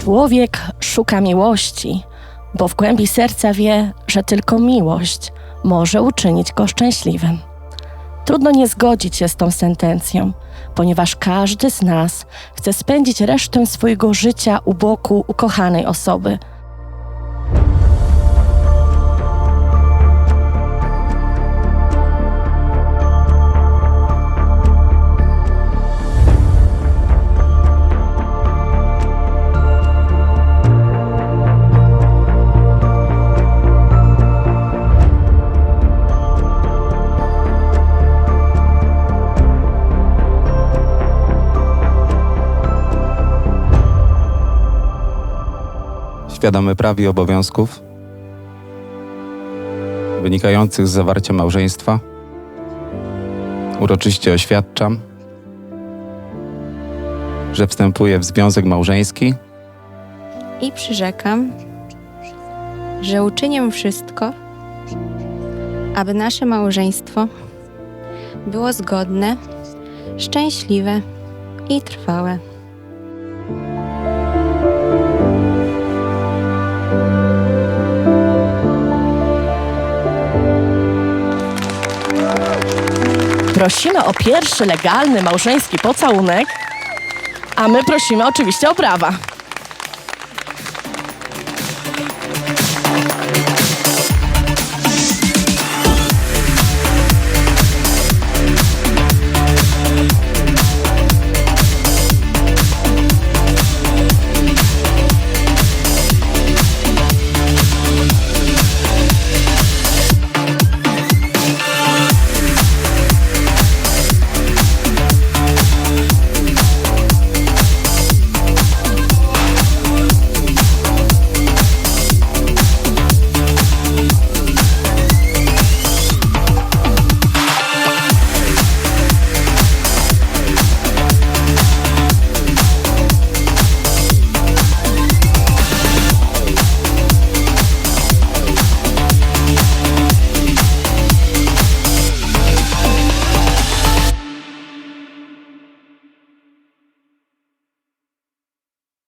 Człowiek szuka miłości, bo w głębi serca wie, że tylko miłość może uczynić go szczęśliwym. Trudno nie zgodzić się z tą sentencją, ponieważ każdy z nas chce spędzić resztę swojego życia u boku ukochanej osoby. Świadomy praw i obowiązków wynikających z zawarcia małżeństwa, uroczyście oświadczam, że wstępuję w związek małżeński I przyrzekam, że uczynię wszystko, aby nasze małżeństwo było zgodne, szczęśliwe i trwałe. Prosimy o pierwszy legalny małżeński pocałunek, a my prosimy oczywiście o brawa.